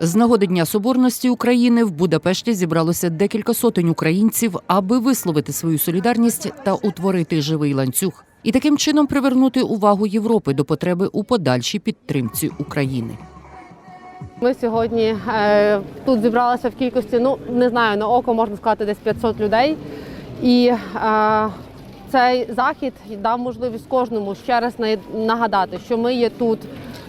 З нагоди Дня Соборності України в Будапешті зібралося декілька сотень українців, аби висловити свою солідарність та утворити живий ланцюг, і таким чином привернути увагу Європи до потреби у подальшій підтримці України. Ми сьогодні е, тут зібралися в кількості, ну не знаю, на око можна сказати, десь 500 людей. І е, цей захід дав можливість кожному ще раз нагадати, що ми є тут,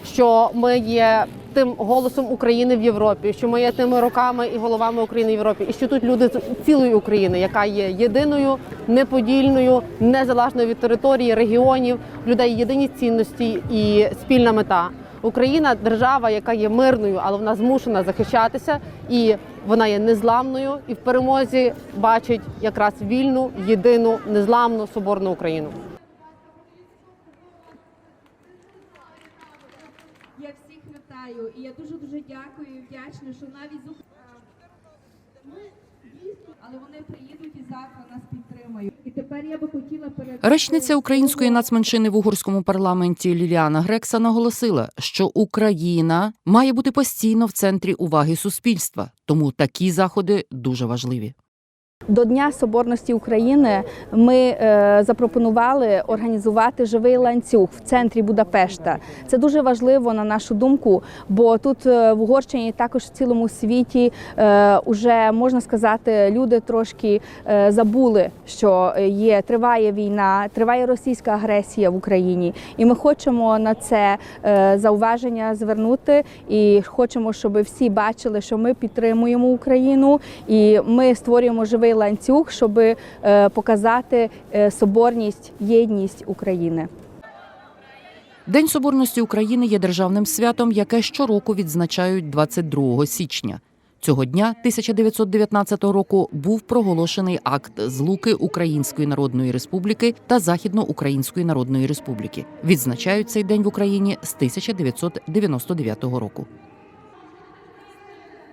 що ми є тим голосом України в Європі, що ми є тими руками і головами України в Європі, і що тут люди з цілої України, яка є єдиною, неподільною, незалежною від території, регіонів, людей єдині цінності і спільна мета. Україна держава, яка є мирною, але вона змушена захищатися, і вона є незламною, і в перемозі бачить якраз вільну, єдину, незламну соборну Україну. Я всіх вітаю, і я дуже дуже дякую і вдячна, що навіть з ми дійсно, але вони приїдуть і завтра нас підтримають. І тепер я би хотіла передати Речниця української нацменшини в угорському парламенті Ліліана Грекса наголосила, що Україна має бути постійно в центрі уваги суспільства, тому такі заходи дуже важливі. До Дня Соборності України ми е, запропонували організувати живий ланцюг в центрі Будапешта. Це дуже важливо на нашу думку, бо тут е, в Угорщині, також в цілому світі, е, уже можна сказати, люди трошки е, забули, що є триває війна, триває російська агресія в Україні, і ми хочемо на це е, зауваження звернути. І хочемо, щоб всі бачили, що ми підтримуємо Україну, і ми створюємо живий ланцюг, щоб е, показати е, соборність, єдність України. День Соборності України є державним святом, яке щороку відзначають 22 січня. Цього дня 1919 року був проголошений акт злуки Української Народної Республіки та Західноукраїнської Народної Республіки. Відзначають цей день в Україні з 1999 року.